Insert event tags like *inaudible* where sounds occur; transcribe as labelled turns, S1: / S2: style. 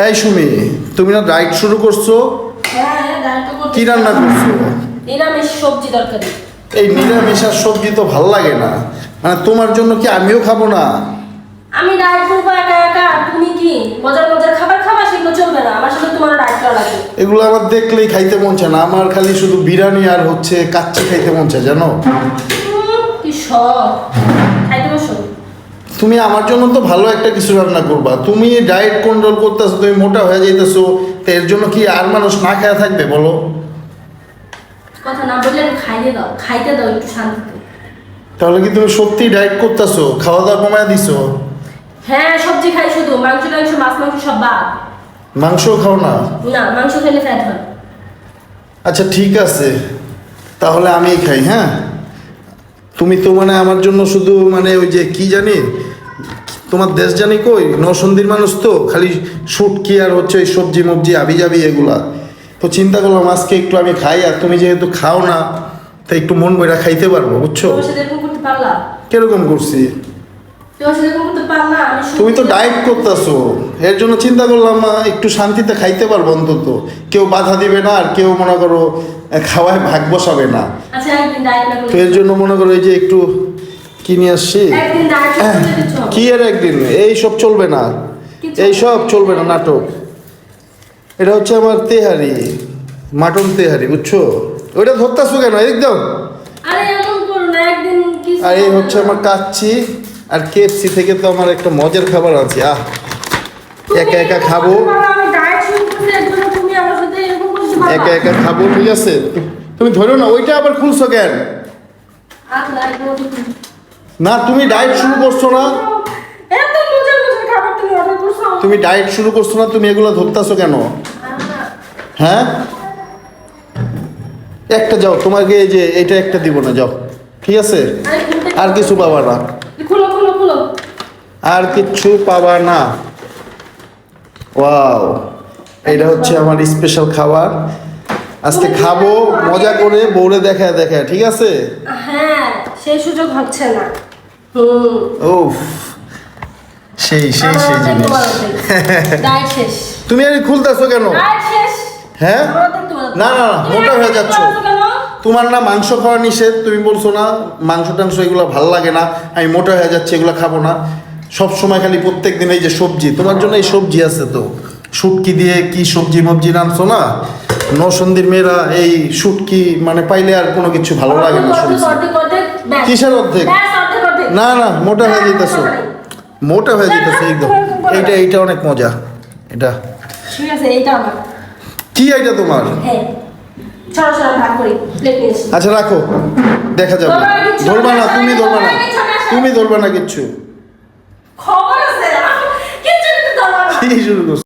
S1: এই সুমি তুমি না ডায়েট শুরু করছ?
S2: হ্যাঁ করতে
S1: কি রান্না করছ?
S2: নিরামিষ সবজি তরকারি।
S1: এই নিরামিষার সবজি তো ভালো লাগে না। মানে তোমার জন্য কি আমিও খাব না?
S2: আমি ডায়েট করব একা একা তুমি কি? মজার মজার খাবার খাবা? সেগুলো চলবে না। আমার সাথে তোমার ডায়েট করা লাগবে
S1: এগুলো আমার দেখলেই খাইতে মন চায় না। আমার খালি শুধু বিরিয়ানি আর হচ্ছে কাচ্চি খাইতে মন চায় জানো?
S2: কি বসো
S1: তুমি আমার জন্য তো ভালো একটা কিছু রান্না করবা। তুমি ডায়েট কন্ট্রোল করতেছো তুমি মোটা হয়ে যাইতেছো তো এর জন্য কি আর মানুষ না খেয়ে থাকবে বলো?
S2: কথা না বললে আমি দাও খাইতে দাও একটু শান্তিতে
S1: তাহলে কি তুমি সত্যি ডায়েট করতেছো? খাওয়া দাওয়া কমায় দিছো?
S2: হ্যাঁ সবজি খাই শুধু মাংস টাংস মাছ মাংস সব বাদ।
S1: মাংস খাও না?
S2: না মাংস খেলে ফ্যাট হয়।
S1: আচ্ছা ঠিক আছে। তাহলে আমিই খাই হ্যাঁ? তুমি তো মানে আমার জন্য শুধু মানে ওই যে কি জানি তোমার দেশ জানি কই? নরসন্দির মানুষ তো খালি শুটকি আর হচ্ছে ওই সবজি মবজি আবি যাবি এগুলা। তো চিন্তা করলাম আজকে একটু আমি খাই আর তুমি যেহেতু খাও না তাই একটু মন বইরা খাইতে পারব বুঝছ? কীরকম করছি? তুমি তো ডায়েট করতেছো। এর জন্য চিন্তা করলাম একটু শান্তিতে খাইতে পারব অন্তত। কেউ বাধা দিবে না আর কেউ মনে করো খাওয়ায় ভাগ বসাবে না।
S2: আচ্ছা না
S1: তো এর জন্য মনে করো এই যে একটু কি নিয়ে আসছি। কি আর একদিন? এই সব চলবে না।
S2: কিছু
S1: এই সব চলবে না নাটক। এটা হচ্ছে আমার তেহারি মাটন তেহারি বুঝছ? ওইটা ধরতেছো কেন? একদম
S2: আরে
S1: এই হচ্ছে আমার কাচ্ছি আর কেএফসি থেকে তো আমার একটা মজার খাবার আছে আহ একা একা খাব। একা একা খাব ঠিক আছে? তুমি ধরো না ওইটা আবার খুলছো কেন? না তুমি ডায়েট শুরু করছ না।
S2: এত মজার মজার খাবার তুমি অর্ডার করছ।
S1: তুমি ডায়েট শুরু করছ না তুমি এগুলো ধরতেছো কেন? হ্যাঁ? একটা যাও তোমাকে এই যে এটা একটা দিব না যাও। ঠিক আছে?
S2: আর
S1: কিছু পাবা না।
S2: খুলো খুলো খুলো।
S1: আর কিছু পাবা না। ওয়াও। এটা হচ্ছে আমার স্পেশাল খাবার। আজকে খাব মজা করে বউরে দেখা দেখায় ঠিক আছে?
S2: হ্যাঁ সেই সুযোগ হচ্ছে না।
S1: ও সেই সেই সেই জিনিস। *laughs* তুমি আর খুলতেছো কেন? হ্যাঁ? না না মোটা হয়ে যাচ্ছ। তোমার না মাংস খাওয়া নিষেধ তুমি বলছো না মাংস টাংস এগুলো ভালো লাগে না আমি মোটা হয়ে যাচ্ছে এগুলো খাব না। সব সময় খালি প্রত্যেক দিন এই যে সবজি তোমার জন্য এই সবজি আছে তো। শুটকি দিয়ে কি সবজি মবজি রাঁধছো না? নসন্দির মেয়েরা এই শুটকি মানে পাইলে আর কোনো কিছু ভালো লাগে না শুনছি। কিসের অর্ধেক? না না মোটা হয়ে যেতেছো।
S2: মোটা
S1: হয়ে যেতেছো একদম। এইটা এইটা অনেক মজা এটা। কি এইটা তোমার। আচ্ছা রাখো। দেখা যাবে।
S2: ধরবা না
S1: তুমি ধরবা না। তুমি ধরবা না কিচ্ছু। কি শুরু